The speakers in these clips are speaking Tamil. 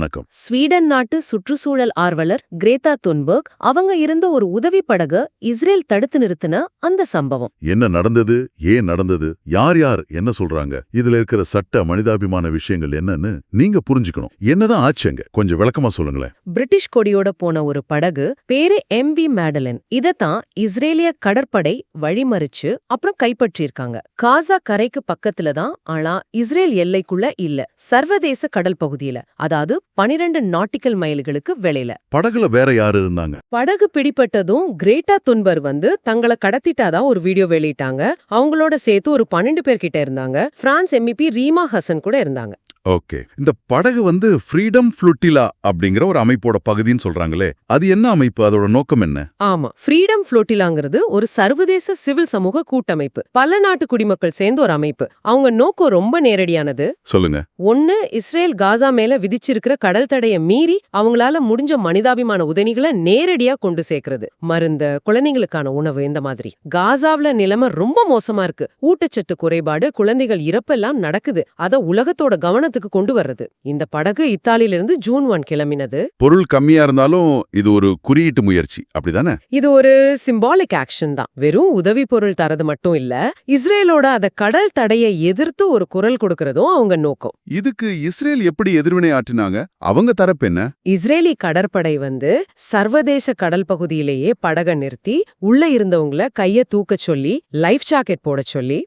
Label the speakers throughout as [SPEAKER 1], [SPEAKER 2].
[SPEAKER 1] வணக்கம்.
[SPEAKER 2] ஸ்வீடன் நாட்டு சுற்றுச்சூழல் ஆர்வலர் கிரேத்தா துன்பர்க் அவங்க இருந்த ஒரு உதவி படகு இஸ்ரேல் தடுத்து நிறுத்தின அந்த சம்பவம்.
[SPEAKER 1] என்ன நடந்தது? ஏன் நடந்தது? யார் யார்? என்ன சொல்றாங்க? இதுல இருக்கிற சட்ட மனிதாபிமான விஷயங்கள் என்னன்னு நீங்க புரிஞ்சுக்கணும். என்னதான் ஆச்சுங்க கொஞ்சம் விளக்கமா சொல்லுங்களேன்.
[SPEAKER 2] பிரிட்டிஷ் கொடியோட போன ஒரு படகு பேரு எம் வி மேடலன் இதத்தான் இஸ்ரேலிய கடற்படை வழிமறிச்சு அப்புறம் கைப்பற்றியிருக்காங்க. காசா கரைக்கு பக்கத்துல தான் ஆனா இஸ்ரேல் எல்லைக்குள்ள இல்ல. சர்வதேச கடல் பகுதியில. அதாவது பனிரெண்டு நாட்டிக்கல் மைல்களுக்கு வெளியில.
[SPEAKER 1] படகுல வேற யாரு இருந்தாங்க?
[SPEAKER 2] படகு பிடிபட்டதும் கிரேட்டா துன்பர் வந்து தங்களை கடத்திட்டாதான் ஒரு வீடியோ வெளியிட்டாங்க. அவங்களோட சேர்த்து ஒரு பன்னெண்டு பேர் கிட்ட இருந்தாங்க. பிரான்ஸ் எம்இபி ரீமா ஹசன் கூட இருந்தாங்க.
[SPEAKER 1] ஓகே. இந்த படகு வந்து ஃப்ரீடம் ஃப்ளூட்டிலா அப்படிங்கிற ஒரு அமைப்போட பகுதின்னு சொல்றாங்களே அது என்ன அமைப்பு? அதோட நோக்கம் என்ன?
[SPEAKER 2] ஆமா. ஃப்ரீடம் ஃப்ளோட்டிலாங்கிறது ஒரு சர்வதேச சிவில் சமூக கூட்டமைப்பு. பல நாட்டு குடிமக்கள் சேர்ந்த ஒரு அமைப்பு. அவங்க நோக்கம் ரொம்ப நேரடியானது.
[SPEAKER 1] சொல்லுங்க.
[SPEAKER 2] ஒன்னு இஸ்ரேல் காசா மேல விதிச்சிருக்கிற கடல் தடைய மீறி அவங்களால முடிஞ்ச மனிதாபிமான உதவிகளை நேரடியா கொண்டு சேர்க்கறது. மருந்து குழந்தைங்களுக்கான உணவு இந்த மாதிரி. காசாவுல நிலைமை ரொம்ப மோசமா இருக்கு. ஊட்டச்சத்து குறைபாடு குழந்தைகள் இறப்பெல்லாம் நடக்குது. அத உலகத்தோட கவனத்துக்கு கொண்டு வர்றது. இந்த படகு இத்தாலியிலிருந்து ஜூன் ஒன் கிளம்பினது.
[SPEAKER 1] பொருள் கம்மியா இருந்தாலும் இது ஒரு குறியீட்டு முயற்சி. அப்படிதானே?
[SPEAKER 2] இது ஒரு சிம்பாலிக் ஆக்ஷன் தான். வெறும் உதவி பொருள் தரது மட்டும் இல்ல இஸ்ரேலோட அத கடல் தடையை எதிர்த்து ஒரு குரல் கொடுக்கறதும் அவங்க நோக்கம்.
[SPEAKER 1] இதுக்கு இஸ்ரேல் எப்படி எதிர்வினை ஆற்றினாங்க? அவங்க தரப்பு என்ன?
[SPEAKER 2] இஸ்ரேலி கடற்படை வந்து சர்வதேச கடல் பகுதியிலேயே படக நிறுத்தி உள்ள இருந்தவங்கள கைய தூக்க சொல்லி லைஃப் ஜாக்கெட் போட சொல்லி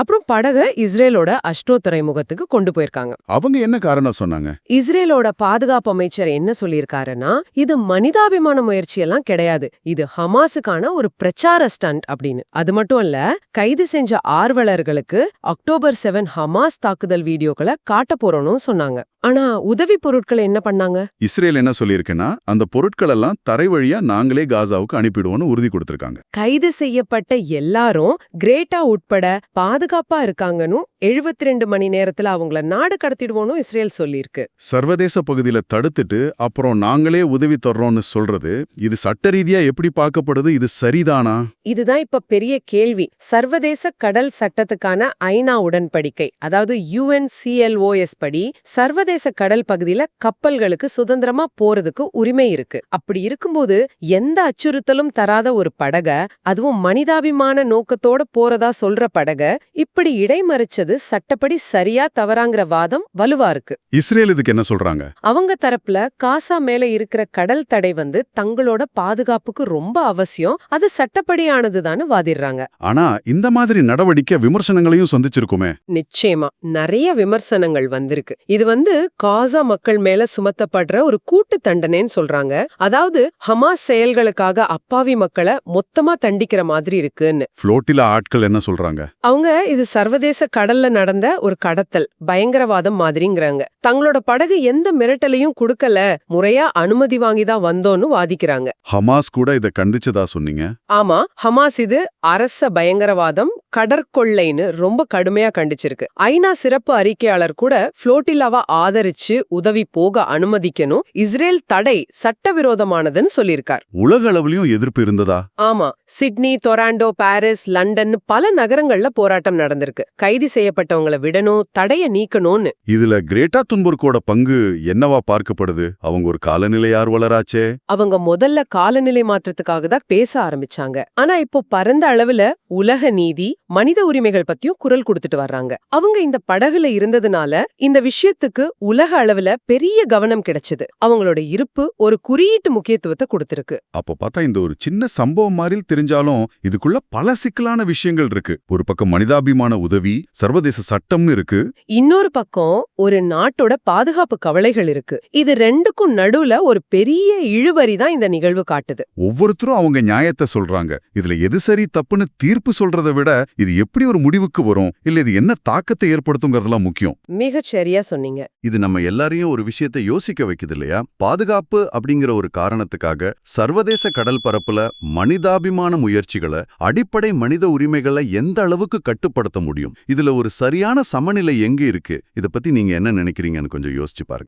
[SPEAKER 2] அப்புறம் படக இஸ்ரேலோட அஷ்டோ துறைமுகத்துக்கு கொண்டு போயிருக்காங்க.
[SPEAKER 1] அவங்க என்ன காரணம் சொன்னாங்க?
[SPEAKER 2] இஸ்ரேலோட பாதுகாப்பு அமைச்சர் என்ன சொல்லியிருக்காருன்னா இது மனிதாபிமான முயற்சியெல்லாம் கிடையாது. இது ஹமாஸுக்கான ஒரு பிரச்சார ஸ்டண்ட் அப்படின்னு. அது மட்டும் இல்ல கைது செஞ்ச ஆர்வலர்களுக்கு அக்டோபர் செவன் ஹமாஸ் தாக்குதல் வீடியோக்களை காட்ட போறோம்னு சொன்னாங்க. ஆனா உதவி பொருட்களை என்ன பண்ணாங்க?
[SPEAKER 1] இஸ்ரேல் என்ன சொல்லியிருக்குன்னா அந்த பொருட்கள் எல்லாம் தரை வழியா நாங்களே காசாவுக்கு அனுப்பிடுவோம்னு உறுதி கொடுத்திருக்காங்க.
[SPEAKER 2] கைது செய்யப்பட்ட எல்லாரும் கிரேட்டா உட்பட பாதுகாப்பா இருக்காங்கன்னு எழுபத்தி ரெண்டு மணி நேரத்துல அவங்கள நாடு கடத்திடுவோன்னு இஸ்ரேல் சொல்லியிருக்கு.
[SPEAKER 1] சர்வதேச பகுதியில தடுத்துட்டு அப்புறம் நாங்களே உதவி தர்றோம்னு சொல்றது இது சட்ட ரீதியா எப்படி பார்க்கப்படுது இது சரிதானா?
[SPEAKER 2] இதுதான் இப்ப பெரிய கேள்வி. சர்வதேச கடல் சட்டத்துக்கான ஐநா உடன்படிக்கை அதாவது யுஎன்சிஎல்ஓஎஸ் படி சர்வதேச கடல் பகுதியில கப்பல்களுக்கு சுதந்திரமா போறதுக்கு உரிமை இருக்கு. அப்படி இருக்கும்போது எந்த அச்சுறுத்தலும் தராத ஒரு படக அதுவும் மனிதாபிமான நோக்கத்தோட போறதா சொல்ற படக இப்படி இடைமறிச்சது சட்டப்படி சரியா தவறாங்கிற வாதம் வலுவா இருக்கு.
[SPEAKER 1] இஸ்ரேல் இதுக்கு என்ன சொல்றாங்க?
[SPEAKER 2] அவங்க தரப்புல காசா மேல இருக்கிற கடல் தடை வந்து தங்களோட பாதுகாப்புக்கு ரொம்ப அவசியம் அது சட்டப்படியானதுதான்னு வாதிடுறாங்க
[SPEAKER 1] ஆனா இந்த மாதிரி நடவடிக்கை விமர்சனங்களையும் சந்திச்சிருக்குமே.
[SPEAKER 2] நிச்சயமா நிறைய விமர்சனங்கள் வந்திருக்கு. இது வந்து காசா மக்கள் மேல சுமத்தப்படுற ஒரு கூட்டு தண்டனைன்னு சொல்றாங்க. அதாவது ஹமாஸ் செயல்களுக்காக அப்பாவி மக்களை மொத்தமா தண்டிக்கிற மாதிரி இருக்குன்னு.
[SPEAKER 1] புளோட்டில ஆட்கள் என்ன சொல்றாங்க?
[SPEAKER 2] அவங்க இது சர்வதேச கடல்ல நடந்த ஒரு கடத்தல் பயங்கரவாதம் மாதிரிங்கிறாங்க. தங்களோட படகு எந்த மிரட்டலையும் கொடுக்கல முறையா அனுமதி வாங்கி தான் வந்தோன்னு வாதிக்கிறாங்க.
[SPEAKER 1] ஹமாஸ் கூட இத கண்டிச்சதா சொன்னீங்க?
[SPEAKER 2] ஆமா ஹமாஸ் இது அரச பயங்கரவாதம் கடற்கொள்ளைன்னு ரொம்ப கடுமையா கண்டிச்சிருக்கு. ஐநா சிறப்பு அறிக்கையாளர் கூட புளோட்டில்லாவா ஆதரிச்சு உதவி போக அனுமதிக்கணும் இஸ்ரேல் தடை சட்டவிரோதமானதுன்னு சொல்லியிருக்கார்.
[SPEAKER 1] உலக அளவுலயும் எதிர்ப்பு இருந்ததா?
[SPEAKER 2] ஆமா. சிட்னி டொராண்டோ பாரிஸ் லண்டன் பல நகரங்கள்ல போராட்டம் நடந்திருக்கு. கைது செய்யப்பட்டவங்கள விடணும் தடைய நீக்கணும்னு.
[SPEAKER 1] இதுல கிரேட்டா துன்புர்க்கோட பங்கு என்னவா பார்க்கப்படுது? அவங்க ஒரு காலநிலை ஆர்வலராச்சே
[SPEAKER 2] அவங்க முதல்ல காலநிலை மாற்றத்துக்காக தான் பேச ஆரம்பிச்சாங்க. ஆனா இப்போ பரந்த அளவுல உலக நீதி மனித உரிமைகள் பத்தியும் குரல் கொடுத்துட்டு வர்றாங்க. அவங்க இந்த படகுல இருந்ததுனால இந்த விஷயத்துக்கு உலக அளவுல பெரிய கவனம் கிடைச்சது. அவங்களோட இருப்பு ஒரு குறியீட்டு முக்கியத்துவத்தை கொடுத்திருக்கு.
[SPEAKER 1] அப்ப பார்த்தா இந்த ஒரு சின்ன சம்பவம் மாதிரி தெரிஞ்சாலும் இதுக்குள்ள பல சிக்கலான விஷயங்கள் இருக்கு. ஒரு பக்கம் மனிதாபிமான உதவி சர்வதேச சட்டம்னு இருக்கு.
[SPEAKER 2] இன்னொரு பக்கம் ஒரு நாட்டோட பாதுகாப்பு கவலைகள் இருக்கு. இது ரெண்டுக்கும் நடுவுல ஒரு பெரிய இழுபறி தான் இந்த நிகழ்வு காட்டுது.
[SPEAKER 1] ஒவ்வொருத்தரும் அவங்க நியாயத்தை சொல்றாங்க. இதுல எது சரி தப்புன்னு தீர்ப்பு சொல்றதை விட இது எப்படி ஒரு முடிவுக்கு வரும்? இல்ல இது என்ன தாக்கத்தை ஏற்படுத்துங்கிறதுலாம் முக்கியம்.
[SPEAKER 2] மிகச் சரியா சொன்னீங்க.
[SPEAKER 1] இது நம்ம எல்லாரையும் ஒரு விஷயத்தை யோசிக்க வைக்குது இல்லையா? பாதுகாப்பு அப்படிங்கிற ஒரு காரணத்துக்காக சர்வதேச கடல் பரப்புல மனிதாபிமான முயற்சிகளை அடிப்படை மனித உரிமைகளை எந்த அளவுக்கு கட்டுப்படுத்த முடியும்? இதுல ஒரு சரியான சமநிலை எங்க இருக்கு? இத பத்தி நீங்க என்ன நினைக்கிறீங்கன்னு கொஞ்சம் யோசிச்சு பாருங்க.